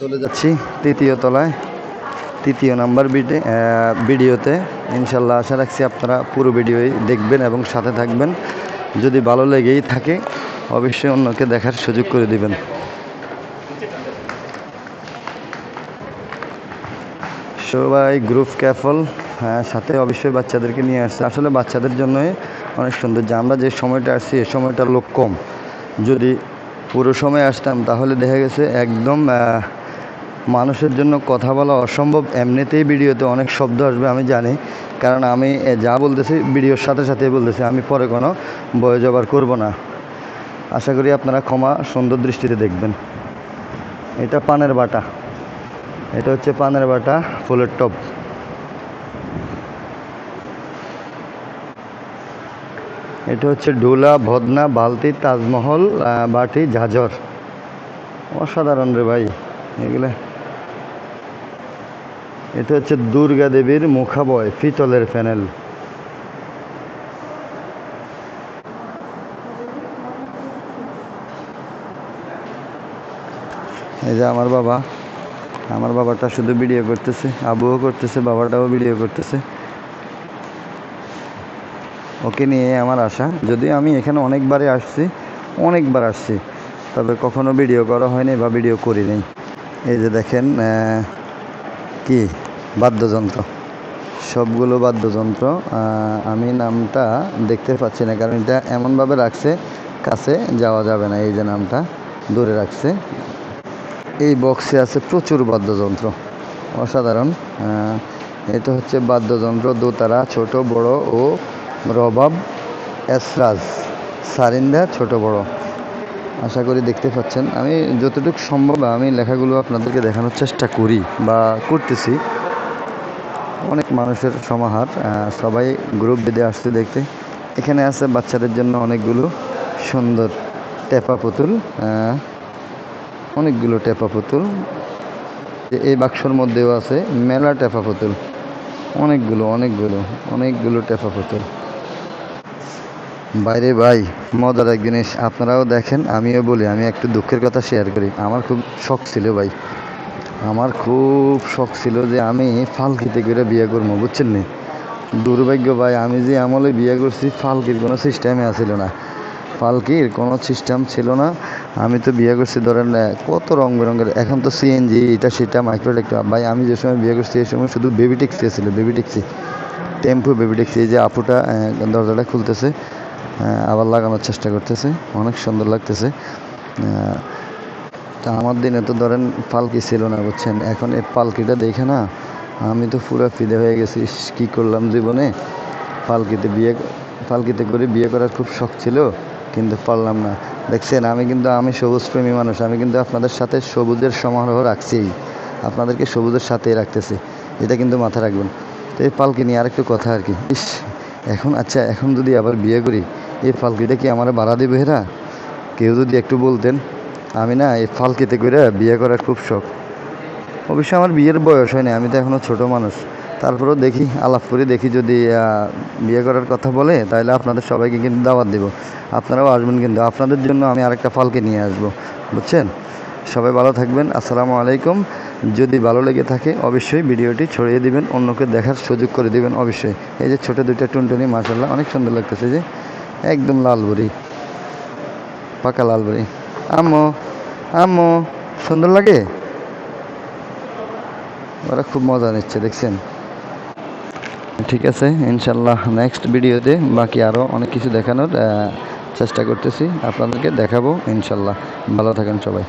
চলে যাচ্ছি তৃতীয় তলায়, তৃতীয় নাম্বার ভিডি ভিডিওতে। ইনশাল্লাহ আশা রাখছি আপনারা পুরো ভিডিওই দেখবেন এবং সাথে থাকবেন। যদি ভালো লেগেই থাকে, অবশ্যই অন্যকে দেখার সুযোগ করে দিবেন। সবাই গ্রুপ ক্যাফল হ্যাঁ সাথে অবশ্যই বাচ্চাদেরকে নিয়ে আসছে আসলে বাচ্চাদের জন্যই অনেক সুন্দর। যে আমরা যে সময়টা আসছি, এ সময়টা লোক কম। যদি পুরো সময় আসতাম, তাহলে দেখা গেছে একদম মানুষের জন্য কথা বলা অসম্ভব। এমনিতেই ভিডিওতে অনেক শব্দ আসবে, আমি জানি। কারণ আমি যা বলতেছি, ভিডিওর সাথে সাথেই বলতেছি। আমি পরে কোনো বয় জবার করব না। আশা করি আপনারা ক্ষমা সুন্দর দৃষ্টিতে দেখবেন। এটা পানের বাটা। এটা হচ্ছে পানের বাটা, ফুলের টপ এটা হচ্ছে ডোলা ভদনা, বালতি, তাজমহল বাটি, ঝাঁঝর। অসাধারণ রে ভাই। এগুলো এটা হচ্ছে দুর্গা দেবীর মুখাবয়, পিতলের প্যানেল। এই যে আমার বাবা, আমার বাবাটা শুধু ভিডিও করতেছে, আবুও করতেছে, বাবাটাও ভিডিও করতেছে। ওকে নিয়ে আমার আশা, যদিও আমি এখানে অনেকবারই আসছি, অনেকবার আসছি, তবে কখনো ভিডিও করা হয়নি বা ভিডিও করি নাই এই যে দেখেন কি? বাদ্যযন্ত্র। সবগুলো বাদ্যযন্ত্র আমি নামটা দেখতে পাচ্ছি না, কারণ এটা এমনভাবে রাখছে, কাছে যাওয়া যাবে না, এই যে নামটা দূরে রাখছে। এই বক্সে আছে প্রচুর বাদ্যযন্ত্র, অসাধারণ। এটা হচ্ছে বাদ্যযন্ত্র দোতারা, ছোট, বড় ও রবাব, এসরাজ, সারিন্দা, ছোট, বড়। আশা করি দেখতে পাচ্ছেন। আমি যতটুকু সম্ভব আমি লেখাগুলো আপনাদেরকে দেখানোর চেষ্টা করি বা করতেছি। অনেক মানুষের সমাহার সবাই গ্রুপ বেঁধে আসছে দেখতে। এখানে আছে বাচ্চাদের জন্য অনেকগুলো সুন্দর টেপা পুতুল অনেকগুলো টেপা পুতুল। এই বাক্সর মধ্যেও আছে মেলা টেপা পুতুল। অনেকগুলো অনেকগুলো অনেকগুলো টেপা পুতুল। বাইরে ভাই, মজার এক জিনিস, আপনারাও দেখেন, আমিও বলি, আমি একটু দুঃখের কথা শেয়ার করি। আমার খুব শখ ছিল ভাই। আমার খুব শখ ছিল যে আমি ফালকিতে করে বিয়ে করব বুঝছেন নি? দুর্ভাগ্য ভাই, আমি যে আমলে বিয়ে করছি, ফালকির কোনো সিস্টেমে আসিল না। ফালকির কোনো সিস্টেম ছিল না। আমি তো বিয়ে করছি, ধরেন কত রং বেরঙের, এখন তো সিএনজি এটা সেটা মাইক্রোটেক ভাই, আমি যে সময় বিয়ে করছি, এই সময় শুধু বেবি ট্যাক্সি ছিল baby taxi tempo baby taxi এই যে আপুটা দরজাটা খুলতেছে আবার লাগানোর চেষ্টা করতেছে, অনেক সুন্দর লাগতেছে। তা আমার দিনে তো ধরেন পালকি ছিল না, বুঝছেন? এখন এই পালকিটা দেখে না, আমি তো পুরো ফিদে হয়ে গেছি। কি করলাম জীবনে? পালকিতে বিয়ে, পালকিতে করে বিয়ে করার খুব শখ ছিল, কিন্তু পারলাম না। দেখছেন, আমি কিন্তু, আমি সবুজ প্রেমী মানুষ, আমি কিন্তু আপনাদের সাথে সবুজের সমারোহ রাখছি আপনাদেরকে সবুজের সাথেই রাখতেছি। এটা কিন্তু মাথায় রাখবেন। তো এই পালকি নিয়ে আরেকটু কথা আর কি। ইস, এখন আচ্ছা এখন যদি আবার বিয়ে করি, এই পালকিটা কি আমার ভাড়া দেবে এরা কেউ যদি একটু বলতেন। আমি না এই ফালকিতে করে বিয়ে করার খুব শখ। অবশ্য আমার বিয়ের বয়স হয়নি, আমি তো এখনও ছোট মানুষ। তারপরেও দেখি, আলাপ করে দেখি যদি বিয়ে করার কথা বলে, তাহলে আপনাদের সবাইকে কিন্তু দাওয়াত দেবো। আপনারাও আসবেন কিন্তু, আপনাদের জন্য আমি আরেকটা ফালকে নিয়ে আসব। বুঝছেন? সবাই ভালো থাকবেন, আসসালামু আলাইকুম। যদি ভালো লেগে থাকে, অবশ্যই ভিডিওটি ছড়িয়ে দিবেন, অন্যকে দেখার সুযোগ করে দিবেন, অবশ্যই। এই যে ছোটো দুইটা টুনটুনি মাসাল্লাহ অনেক সুন্দর লাগতেছে যে, একদম লাল বুড়ি, পাকা লাল বুড়ি। আম্মু আম্মু, সুন্দর লাগে? ওরা খুব মজা নিচ্ছে, দেখছেন? ঠিক আছে, ইনশাল্লাহ নেক্সট ভিডিওতে বাকি আরও অনেক কিছু দেখানোর চেষ্টা করতেছি, আপনাদেরকে দেখাবো, ইনশাল্লাহ। ভালো থাকেন সবাই।